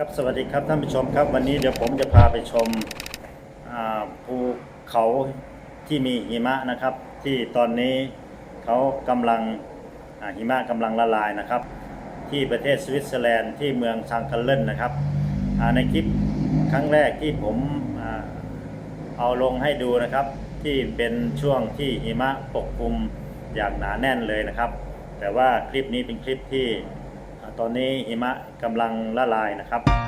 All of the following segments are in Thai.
ครับสวัสดีครับท่านผู้ชมครับ วันนี้เดี๋ยวผมจะพาไปชมภูเขาที่มีหิมะนะครับ ที่ตอนนี้เขากำลังหิมะกำลังละลายนะครับ ที่ประเทศสวิตเซอร์แลนด์ที่เมืองซังคัลเลนนะครับในคลิปครั้งแรกที่ผมเอาลงให้ดูนะครับ ที่เป็นช่วงที่หิมะปกคลุมอย่างหนาแน่นเลยนะครับ แต่ว่าคลิปนี้เป็นคลิปที่ ตอนนี้หิมะกำลังละลายนะครับ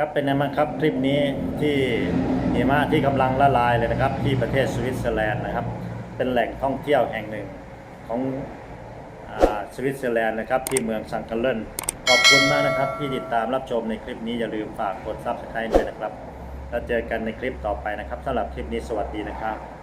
ครับเป็นไงบ้างครับคลิปนี้ที่หิมะที่กำลังละลายเลยนะครับ ที่ประเทศสวิตเซอร์แลนด์นะครับ เป็นแหล่งท่องเที่ยวแห่งหนึ่งของสวิตเซอร์แลนด์นะครับ ที่เมืองซังคาเลนขอบคุณมากนะครับ ที่ติดตามรับชมในคลิปนี้อย่าลืมฝากกดซับสไครต์ด้วยนะครับ แล้วเจอกันในคลิปต่อไปนะครับสำหรับคลิปนี้สวัสดีนะครับ